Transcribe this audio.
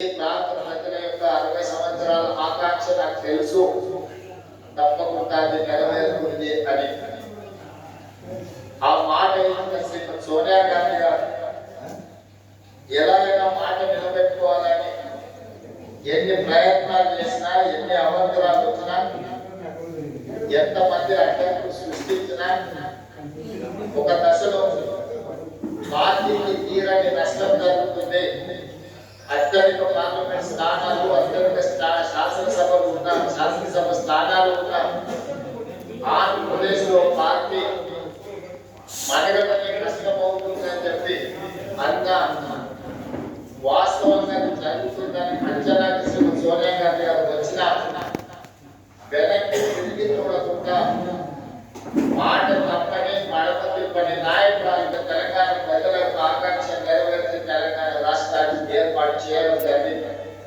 ప్రాంత ప్రజల యొక్క అరవై సంవత్సరాల ఆకాంక్ష నాకు తెలుసు తప్పకుండా అది నెరవేరుతుంది అని ఆ మాట శ్రీమతి సోనియా గాంధీ గారు ఎలాగైనా మాట నిలబెట్టుకోవాలని ఎన్ని ప్రయత్నాలు చేసినా ఎన్ని అవంతరాలు వచ్చినా ఎంతమంది అడ్డంకులు సృష్టించినా ఒక దశలో పార్టీకి తీరని నష్టం జరుగుతుంది అత్యధిక పార్లమెంట్ స్థానాలు అత్యధిక స్థా- శాసనసభలు ఉన్న శాసనసభ స్థానాలు ఉన్న ఆంధ్రప్రదేశ్లో పార్టీ మనగడమే కష్టమవుతుందని చెప్పి అన్న వాస్తవంగా జరుగుతుందని అంచనా శ్రీమతి సోనియా గాంధీ గారు వచ్చిన వెనక్కి తిరిగి చూడకుండా Evangelho deve